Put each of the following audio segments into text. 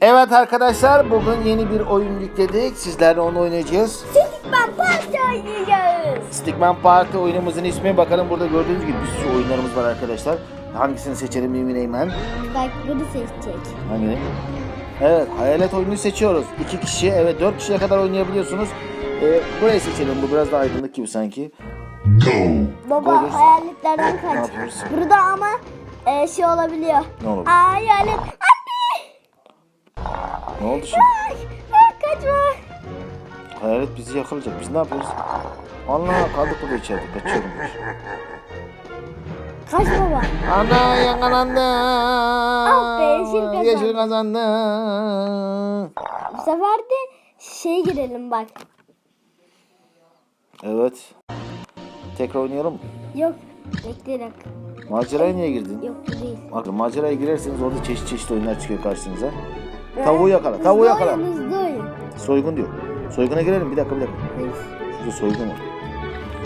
Evet arkadaşlar bugün yeni bir oyun yükledik. Sizlerle onu oynayacağız. Stickman Party oynayacağız. Stickman Party oyunumuzun ismi. Bakalım burada gördüğünüz gibi bir sürü oyunlarımız var arkadaşlar. Hangisini seçelim Mümin Eymen? Bak bunu seçecek. Hangini? Evet hayalet oyunu seçiyoruz. İki kişi evet dört kişiye kadar oynayabiliyorsunuz. Ee, burayı seçelim bu biraz daha aydınlık gibi sanki. Baba Buyurun. hayaletlerden kaç. Burada ama e, şey olabiliyor. Ne olabilir? Hayalet. Ne oldu şimdi? Kaçma. Hayalet bizi yakalayacak. Biz ne yapıyoruz? Allah kaldık burada içeride. Kaçıyorum. Kaç baba. Ana yakalandı. Ah be, yeşil kazandı. Yeşil kazandı. Bu sefer de şey girelim bak. Evet. Tekrar oynayalım mı? Yok. Bekle bir dakika. Maceraya niye girdin? Yok değil. Bakın maceraya girerseniz orada çeşit çeşit oyunlar çıkıyor karşınıza. Tavuğu yakala, tavuğu Hızlı yakala. oyun, Hızlı oyun. Soygun diyor. Soyguna girelim bir dakika bir dakika. Şurada soygun var.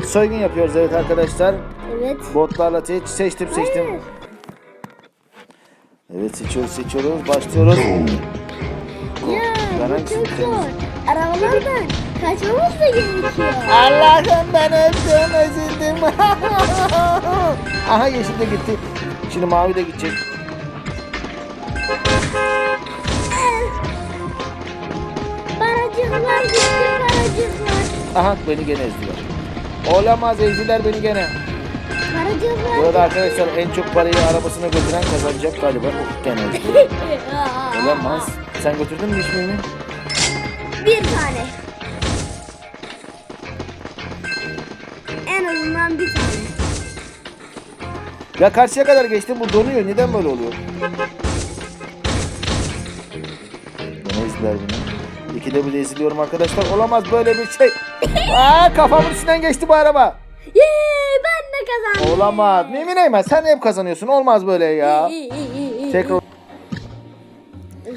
Soygun yapıyoruz evet arkadaşlar. Evet. Botlarla seç, seçtim seçtim. Hayır. Evet seçiyoruz seçiyoruz başlıyoruz. Ya bu çok zor. Arabalardan kaçmamız da gerekiyor. Allah'ım ben öldüm üzüldüm. Aha yeşil de gitti. Şimdi mavi de gidecek. Aha beni gene ezdiler. Olamaz ezdiler beni gene. Paracıklar Burada arkadaşlar en çok parayı arabasına götüren kazanacak galiba. Of gene ezdi. Olamaz. Sen götürdün mü hiç mümin? Bir tane. En azından bir tane. Ya karşıya kadar geçtim bu donuyor. Neden böyle oluyor? Gene ezdiler beni. İkide bir de eziliyorum arkadaşlar. Olamaz böyle bir şey. Aa kafamın üstünden geçti bu araba. Yee ben de kazandım. Olamaz. Mümin Eymen sen hep kazanıyorsun. Olmaz böyle ya. Tekrar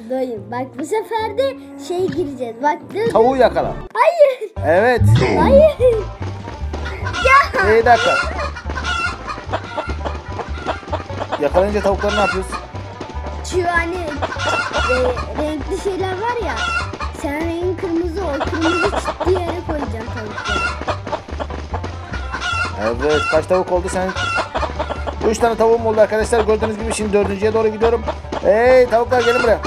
Dayım bak bu sefer de şey gireceğiz. Bak dur. tavuğu yakala. Hayır. Evet. Hayır. Ya. Bir dakika. Yakalayınca tavukları ne yapıyorsun? Şu hani e, renkli şeyler var ya. Çıktı yere koyacaksın tavukları. Evet. Kaç tavuk oldu sen? Üç tane tavuğum oldu arkadaşlar. Gördüğünüz gibi şimdi dördüncüye doğru gidiyorum. Hey tavuklar gelin buraya.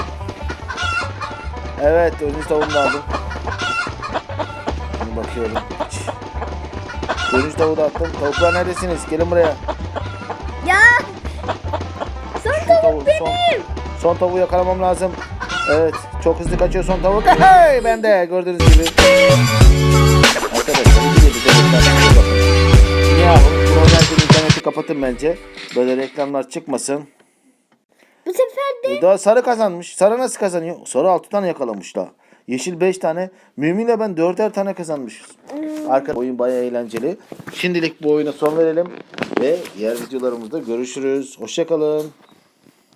Evet dördüncü tavuğumu da aldım. Şimdi bakıyorum. Dördüncü tavuğu da attım. Tavuklar neredesiniz? Gelin buraya. Ya. Son Tavuğu, tavuk son, benim. son tavuğu yakalamam lazım. Evet. Çok hızlı kaçıyor son tavuk. Hey ben de gördüğünüz gibi. Arkadaşlar devletler bakın. Yahu bunu oynarken interneti kapatın bence. Böyle reklamlar çıkmasın. Bu sefer de daha sarı kazanmış. Sarı nasıl kazanıyor? Sarı 6 tane yakalamış daha. Yeşil 5 tane. Müminle ben 4'er tane kazanmışız. Arka oyun bayağı eğlenceli. Şimdilik bu oyuna son verelim. Ve diğer videolarımızda görüşürüz. Hoşçakalın.